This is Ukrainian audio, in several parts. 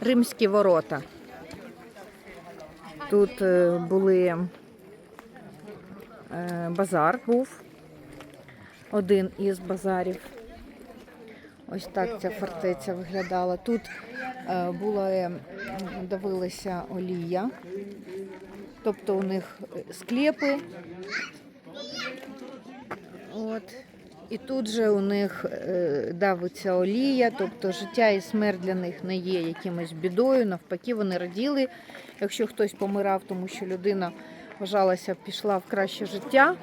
Римські ворота. Тут е, були е, базар був. Один із базарів. Ось так ця фортеця виглядала. Тут е, була, давилася олія. Тобто у них склепи. От. І тут же у них е, давиться олія, тобто життя і смерть для них не є якимось бідою. Навпаки, вони раділи, якщо хтось помирав, тому що людина вважалася, пішла в краще життя.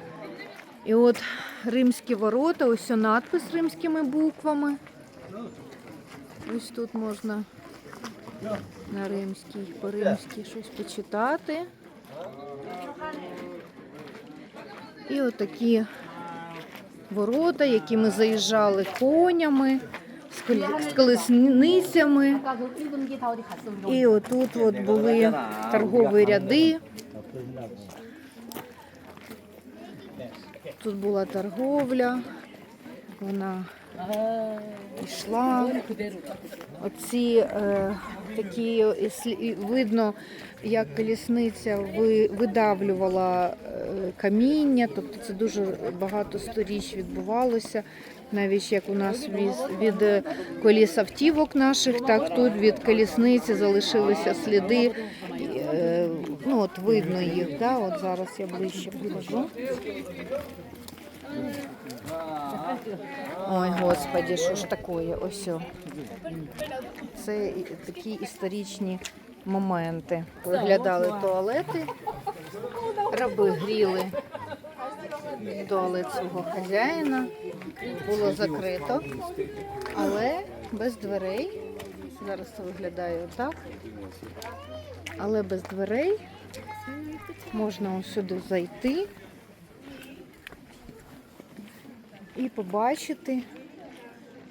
І от римські ворота, ось надпис римськими буквами. Ось тут можна на римській, по-римськи щось почитати. І отакі ворота, які ми заїжджали конями, з колесницями. І отут от були торгові ряди. Тут була торговля, вона йшла. Оці е, такі видно, як колісниця видавлювала е, каміння, тобто це дуже багато сторіч відбувалося. Навіть як у нас від, від е, коліс автівок наших, так тут від колісниці залишилися сліди. Е, Ну от видно їх, да? от зараз я ближче покажу. Ой, господі, що ж таке? Ось. Це такі історичні моменти. Виглядали туалети, раби гріли туалет свого хазяїна. Було закрито, але без дверей. Зараз це виглядає отак. Але без дверей можна сюди зайти і побачити,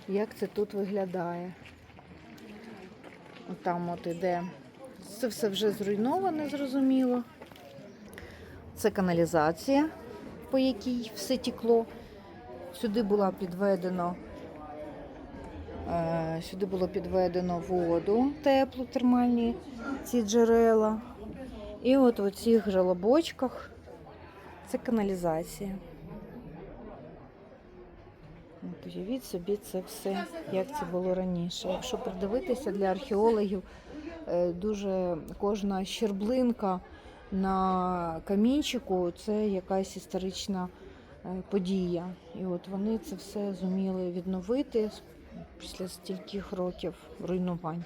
як це тут виглядає. Отам от іде. Це все вже зруйноване, зрозуміло. Це каналізація, по якій все тікло. Сюди була підведено, е, сюди було підведено воду теплу, термальні ці джерела. І от в цих жалобочках це каналізація. Уявіть собі це все, як це було раніше. Якщо придивитися для археологів, е, дуже кожна щерблинка на камінчику це якась історична е, подія. І от вони це все зуміли відновити після стільких років руйнувань.